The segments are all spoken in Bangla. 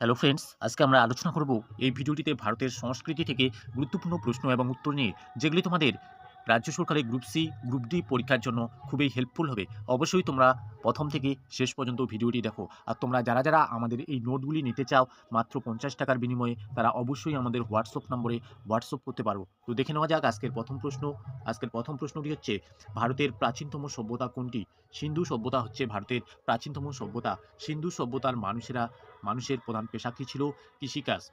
হ্যালো ফ্রেন্ডস আজকে আমরা আলোচনা করব এই ভিডিওটিতে ভারতের সংস্কৃতি থেকে গুরুত্বপূর্ণ প্রশ্ন এবং উত্তর নিয়ে, যেগুলি তোমাদের রাজ্য সরকারের গ্রুপ সি গ্রুপ ডি পরীক্ষার জন্য খুবই হেল্পফুল হবে। অবশ্যই তোমরা প্রথম থেকে শেষ পর্যন্ত ভিডিওটি দেখো। আর তোমরা যারা যারা আমাদের এই নোটগুলি নিতে চাও মাত্র পঞ্চাশ টাকার বিনিময়ে, তারা অবশ্যই আমাদের হোয়াটসঅ্যাপ নম্বরে হোয়াটসঅ্যাপ করতে পারো। তো দেখে নেওয়া যাক আজকের প্রথম প্রশ্ন। আজকের প্রথম প্রশ্নটি হচ্ছে, ভারতের প্রাচীনতম সভ্যতা কোনটি? সিন্ধু সভ্যতা হচ্ছে ভারতের প্রাচীনতম সভ্যতা। সিন্ধু সভ্যতার মানুষেরা, মানুষের প্রধান পেশা কী ছিল? কৃষিকাজ।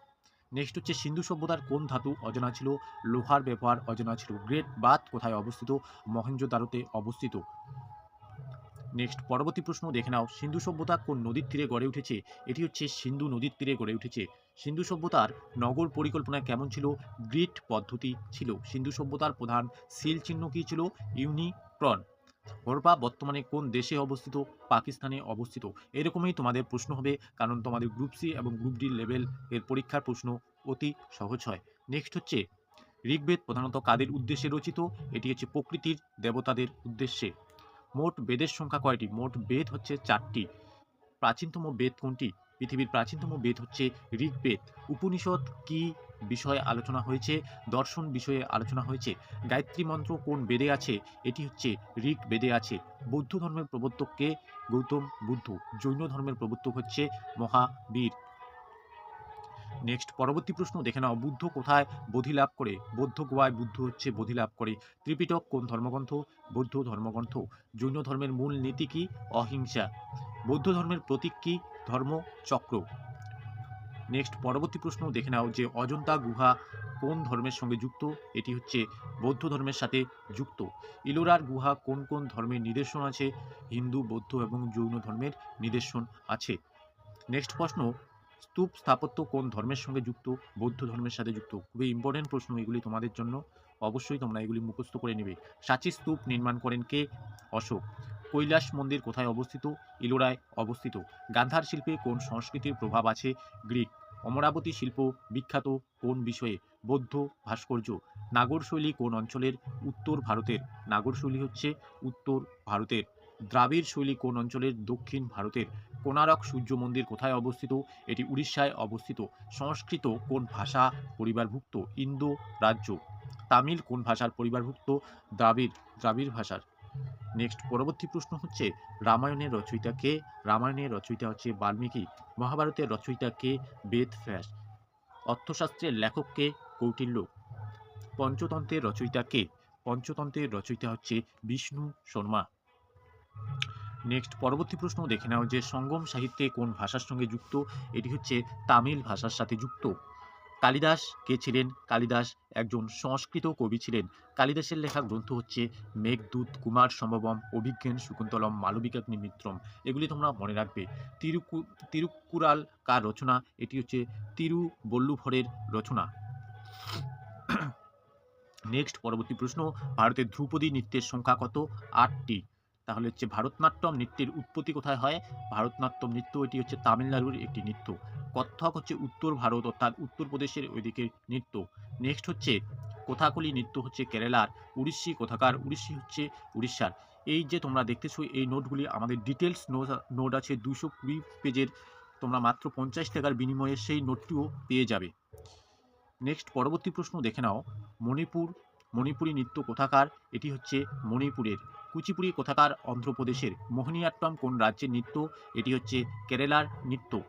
নেক্সট হচ্ছে সিন্ধু সভ্যতার কোন ধাতু অজানা ছিল? লোহার ব্যবহার অজানা ছিল। গ্রেট বাথ কোথায় অবস্থিত? মহেঞ্জোদারোতে অবস্থিত। নেক্সট, পরবর্তী প্রশ্ন দেখে নাও। সিন্ধু সভ্যতা কোন নদীর তীরে গড়ে উঠেছে? এটি হচ্ছে সিন্ধু নদীর তীরে গড়ে উঠেছে। সিন্ধু সভ্যতার নগর পরিকল্পনা কেমন ছিল? গ্রিড পদ্ধতি ছিল। সিন্ধু সভ্যতার প্রধান সিল চিহ্ন কী ছিল? ইউনিক্রন হরপা বর্তমানে কোন দেশে অবস্থিত, পাকিস্তানে অবস্থিত, এরকমই তোমাদের প্রশ্ন হবে, কারণ তোমাদের গ্রুপ সি এবং গ্রুপ ডি লেভেল এর পরীক্ষার প্রশ্ন অতি সহজ হয়। নেক্সট হচ্ছে, ঋগ্বেদ প্রধানত কাদের উদ্দেশ্যে রচিত? এটি হচ্ছে প্রকৃতির দেবতাদের উদ্দেশ্যে। মোট বেদের সংখ্যা কয়টি? মোট বেদ হচ্ছে চারটি। প্রাচীনতম বেদ কোনটি? পৃথিবীর প্রাচীনতম বেদ হচ্ছে ঋগ্বেদ। উপনিষদ কি বিষয়ে আলোচনা হয়েছে, দর্শন বিষয়ে আলোচনা হয়েছে। গায়ত্রী মন্ত্র কোন বেদে আছে? এটি হচ্ছে ঋগ বেদে আছে। বৌদ্ধ ধর্মের প্রবর্তক কে গৌতম বুদ্ধ, জৈন ধর্মের প্রবর্তক হচ্ছে মহাবীর। নেক্সট পরবর্তী প্রশ্ন দেখে নাও। বুদ্ধ কোথায় বোধি লাভ করে? বৌদ্ধ গোয়ায় বুদ্ধ হচ্ছে বোধি লাভ করে। ত্রিপিটক কোন ধর্মগ্রন্থ? বৌদ্ধ ধর্মগ্রন্থ। জৈন ধর্মের মূল নীতি কি? অহিংসা। বৌদ্ধ ধর্মের প্রতীক কি? ধর্মচক্র। নেক্সট পরবর্তী প্রশ্ন দেখে নাও যে অজন্তা গুহা কোন ধর্মের সঙ্গে যুক্ত? এটি হচ্ছে বৌদ্ধ ধর্মের সাথে যুক্ত। ইলোরার গুহা কোন কোন ধর্মের নিদর্শন আছে? হিন্দু, বৌদ্ধ এবং জৈন ধর্মের নিদর্শন আছে। নেক্সট প্রশ্ন, স্তূপ স্থাপত্য কোন ধর্মের সঙ্গে যুক্ত? বৌদ্ধ ধর্মের সাথে যুক্ত। খুবই ইম্পর্টেন্ট প্রশ্ন এগুলি তোমাদের জন্য। অবশ্যই তোমরা এগুলি মুখস্থ করে নেবে। সাচি স্তূপ নির্মাণ করেন কে? অশোক। কৈলাস মন্দির কোথায় অবস্থিত? ইলোরায় অবস্থিত। গান্ধার শিল্পে কোন সংস্কৃতির প্রভাব আছে? গ্রিক। অমরাবতী শিল্প বিখ্যাত কোন বিষয়ে? বৌদ্ধ, ভাস্কর্য। নাগরশৈলী কোন অঞ্চলের? উত্তর ভারতের। নাগরশৈলী হচ্ছে উত্তর ভারতের। দ্রাবিড় শৈলী কোন অঞ্চলের? দক্ষিণ ভারতের। কোনারক সূর্য মন্দির কোথায় অবস্থিত? এটি উড়িষ্যায় অবস্থিত। সংস্কৃত কোন ভাষা পরিবারভুক্ত? ইন্দো রাজ্য। তামিল কোন ভাষার পরিবারভুক্ত? দ্রাবিড়। দ্রাবিড় ভাষার। নেক্সট পরবর্তী প্রশ্ন হচ্ছে, রামায়ণের রচয়িতা কে? রামায়ণের রচয়িতা হচ্ছে বাল্মীকি, মহাভারতের রচয়িতা কে? বেদ ব্যাস অর্থশাস্ত্রের লেখক কে? কৌটিল্য। পঞ্চতন্ত্রের রচয়িতা কে? পঞ্চতন্ত্রের রচয়িতা হচ্ছে বিষ্ণু শর্মা। নেক্সট পরবর্তী প্রশ্ন দেখে নাও যে সঙ্গম সাহিত্যে কোন ভাষার সঙ্গে যুক্ত? এটি হচ্ছে তামিল ভাষার সাথে যুক্ত। কালিদাস কে ছিলেন? কালিদাস একজন সংস্কৃত কবি ছিলেন। কালিদাসের লেখা গ্রন্থ হচ্ছে মেঘদূত কুমার সম্ভবম, অভিজ্ঞান শকুন্তলম মালবিকাগ্নি মিত্রম এগুলি তোমরা মনে রাখবে। তিরুকু, তিরুকুরাল কার রচনা? এটি হচ্ছে তিরুবল্লুভরের রচনা। নেক্সট পরবর্তী প্রশ্ন, ভারতের ধ্রুপদী নৃত্যের সংখ্যা কত? আটটি। তাহলে হচ্ছে ভারতনাট্যম নৃত্যের উৎপত্তি কোথায় হয়? ভারতনাট্যম নৃত্য, এটি হচ্ছে তামিলনাড়ুর একটি নৃত্য। কত্থক হচ্ছে উত্তর ভারত, অর্থাৎ উত্তরপ্রদেশের ওইদিকে নৃত্য। নেক্সট হচ্ছে কোথাকলি নৃত্য হচ্ছে কেরালার উড়িষ্যি কোথাকার? উড়িষ্যি হচ্ছে উড়িষ্যার। এই যে তোমরা দেখতেছো, এই নোটগুলি আমাদের ডিটেলস নোট আছে দুশো কুড়ি পেজের। তোমরা মাত্র পঞ্চাশ টাকার বিনিময়ে সেই নোটটিও পেয়ে যাবে। নেক্সট পরবর্তী প্রশ্ন দেখে নাও। মণিপুর মণিপুরী নৃত্য কোথাকার? এটি হচ্ছে মণিপুরের। কুচিপুড়ি কোথাকার? অন্ধ্রপ্রদেশের। মোহিনীয়াট্টম কোন রাজ্যের নৃত্য? এটি হচ্ছে কেরালার নৃত্য।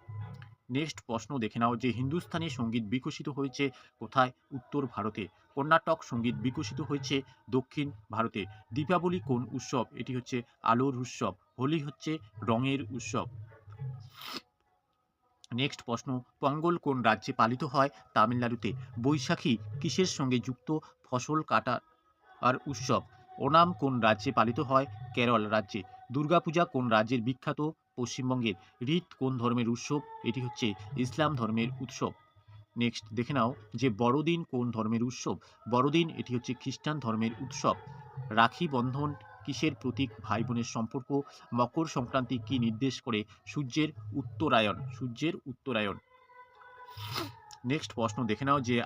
নেক্সট প্রশ্ন দেখে নাও যে হিন্দুস্থানি সংগীত বিকশিত হয়েছে কোথায়? উত্তর ভারতে। কর্ণাটক সংগীত বিকশিত হয়েছে দক্ষিণ ভারতে। দীপাবলি কোন উৎসব? এটি হচ্ছে আলোর উৎসব। হোলি হচ্ছে রঙের উৎসব। নেক্সট প্রশ্ন, পঙ্গল কোন রাজ্যে পালিত হয়? তামিলনাড়ুতে। বৈশাখী কিসের সঙ্গে যুক্ত? ফসল কাটা আর উৎসব। ওনাম কোন রাজ্যে পালিত হয়? কেরল রাজ্যে। দুর্গাপূজা কোন রাজ্যের বিখ্যাত? পশ্চিমবঙ্গের। রীত কোন ধর্মের উৎসব? এটি হচ্ছে ইসলাম ধর্মের উৎসব। নেক্সট দেখে নাও যে বড়দিন কোন ধর্মের উৎসব? বড়দিন এটি হচ্ছে খ্রিস্টান ধর্মের উৎসব। রাখি বন্ধন কিসের প্রতীক? ভাই বোনের সম্পর্ক। মকর সংক্রান্তি কি নির্দেশ করে? সূর্যের উত্তরায়ণ। সূর্যের উত্তরায়ণ। নেক্সট প্রশ্ন দেখে নাও যে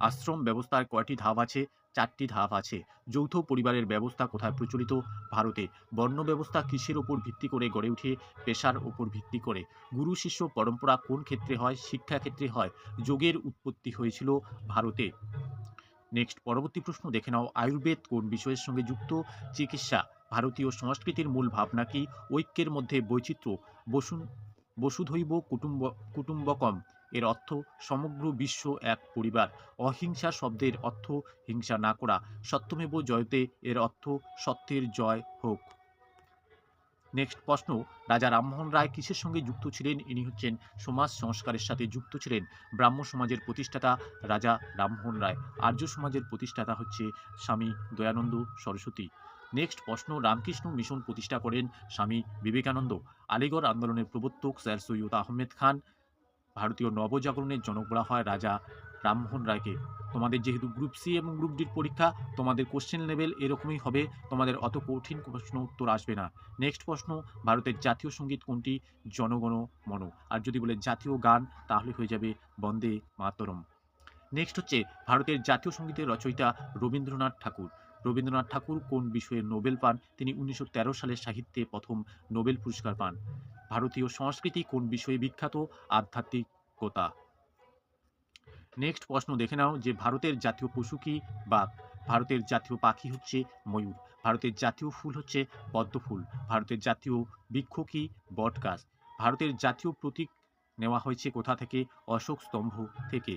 আশ্রম ব্যবস্থার কয়টি ধাপ আছে? চারটি ধাপ আছে। যৌথ পরিবারের ব্যবস্থা কোথায় প্রচলিত? ভারতে বর্ণ ব্যবস্থা কিসের ওপর ভিত্তি করে গড়ে উঠে পেশার ওপর ভিত্তি করে। গুরু শিষ্য পরম্পরা কোন ক্ষেত্রে হয়? শিক্ষা ক্ষেত্রে হয়। যোগের উৎপত্তি হয়েছিল ভারতে। নেক্সট, পরবর্তী প্রশ্ন দেখে নাও। আয়ুর্বেদ কোন বিষয়ের সঙ্গে যুক্ত? চিকিৎসা। ভারতীয় সংস্কৃতির মূল ভাবনা কি? ঐক্যের মধ্যে বৈচিত্র্য। বসুন, বসুধৈব কুটুম্ব, কুটুম্বকম। এর অর্থ সমগ্র বিশ্ব এক পরিবার। অহিংসা শব্দের অর্থ হিংসা না করা। সত্যমেব জয়তে এর অর্থ সত্যের জয় হোক। নেক্সট প্রশ্ন, রাজা রামমোহন রায় কিসের সঙ্গে যুক্ত ছিলেন? ইনি হচ্ছেন সমাজ সংস্কারের সাথে যুক্ত ছিলেন ব্রাহ্ম সমাজের প্রতিষ্ঠাতা রাজা রামমোহন রায়। আর্য সমাজের প্রতিষ্ঠাতা হচ্ছে স্বামী দয়ানন্দ সরস্বতী। নেক্সট প্রশ্ন, রামকৃষ্ণ মিশন প্রতিষ্ঠা করেন স্বামী বিবেকানন্দ। আলিগড় আন্দোলনের প্রবর্তক স্যার সৈয়দ আহমেদ খান ভারতীয় নবজাগরণের জনক বলা হয় রাজা রামমোহন রায়কে। তোমাদের যেহেতু গ্রুপ সি এবং গ্রুপ ডির পরীক্ষা, তোমাদের কোশ্চেন লেভেল এরকমই হবে। তোমাদের অত কঠিন প্রশ্ন উত্তর আসবে না। নেক্সট প্রশ্ন, ভারতের জাতীয় সংগীত কোনটি? জনগণ মন। আর যদি বলে জাতীয় গান, তাহলে হয়ে যাবে বন্দে মাতরম। নেক্সট হচ্ছে, ভারতের জাতীয় সঙ্গীতের রচয়িতা রবীন্দ্রনাথ ঠাকুর। রবীন্দ্রনাথ ঠাকুর কোন বিষয়ে নোবেল পান? তিনি উনিশশো সালে সাহিত্যে প্রথম নোবেল পুরস্কার পান। ভারতীয় সংস্কৃতি কোন বিষয়ে বিখ্যাত? আধ্যাত্মিকতা। নেক্সট প্রশ্ন দেখে নাও যে ভারতের জাতীয় পশু কি বাঘ ভারতের জাতীয় পাখি হচ্ছে ময়ূর, ভারতের জাতীয় ফুল হচ্ছে পদ্ম ফুল ভারতের জাতীয় বৃক্ষ কি বট গাছ ভারতের জাতীয় প্রতীক নেওয়া হয়েছে কোথা থেকে? অশোক স্তম্ভ থেকে।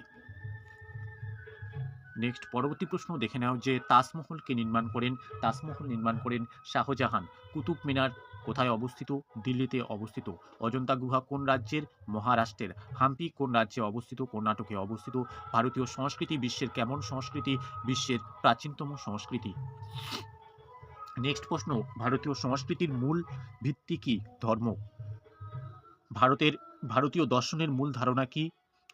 নেক্সট পরবর্তী প্রশ্ন দেখে নাও যে তাজমহলকে নির্মাণ করেন, তাজমহল নির্মাণ করেন শাহজাহান কুতুব মিনার কোথায় অবস্থিত? দিল্লিতে অবস্থিত। অজন্তা গুহা কোন রাজ্যের? মহারাষ্ট্রের। হাম্পি কোন রাজ্যে অবস্থিত? কর্ণাটকে অবস্থিত। ভারতীয় সংস্কৃতি বিশ্বের কেমন সংস্কৃতি? বিশ্বের প্রাচীনতম সংস্কৃতি। নেক্সট প্রশ্ন, ভারতীয় সংস্কৃতির মূল ভিত্তি কি? ধর্ম। ভারতের, ভারতীয় দর্শনের মূল ধারণা কি?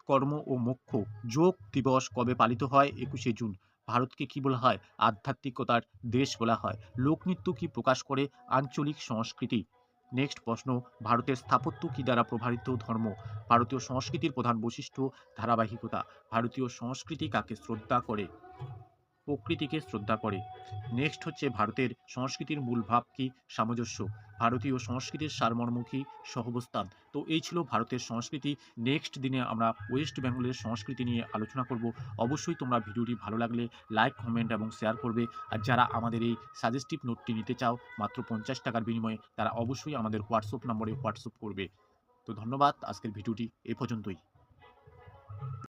কর্ম ও মোক্ষ। যোগ দিবস কবে পালিত হয়? একুশে জুন। ভারতকে কি বলা হয়? আধ্যাত্মিকতার দেশ বলা হয়। লোকনৃত্য কি প্রকাশ করে? আঞ্চলিক সংস্কৃতি। নেক্সট প্রশ্ন, ভারতের স্থাপত্য কি দ্বারা প্রভাবিত ধর্ম? ভারতীয় সংস্কৃতির প্রধান বৈশিষ্ট্য ধারাবাহিকতা। ভারতীয় সংস্কৃতি কাকে শ্রদ্ধা করে? প্রকৃতিকে শ্রদ্ধা করে। নেক্সট হচ্ছে ভারতের সংস্কৃতির মূল ভাব কি? সামঞ্জস্য। ভারতীয় সংস্কৃতির সারমর্মুখী সহবস্থান। তো এই ছিল ভারতের সংস্কৃতি। নেক্সট দিনে আমরা ওয়েস্ট বেঙ্গলের সংস্কৃতি নিয়ে আলোচনা করব। অবশ্যই তোমরা ভিডিওটি ভালো লাগলে লাইক কমেন্ট এবং শেয়ার করবে। আর যারা আমাদের এই সাজেস্টিভ নোটটি নিতে চাও, মাত্র পঞ্চাশ টাকার বিনিময়ে তারা অবশ্যই আমাদের হোয়াটসঅ্যাপ নম্বরে হোয়াটসঅ্যাপ করবে। তো ধন্যবাদ। আজকের ভিডিওটি এ পর্যন্তই।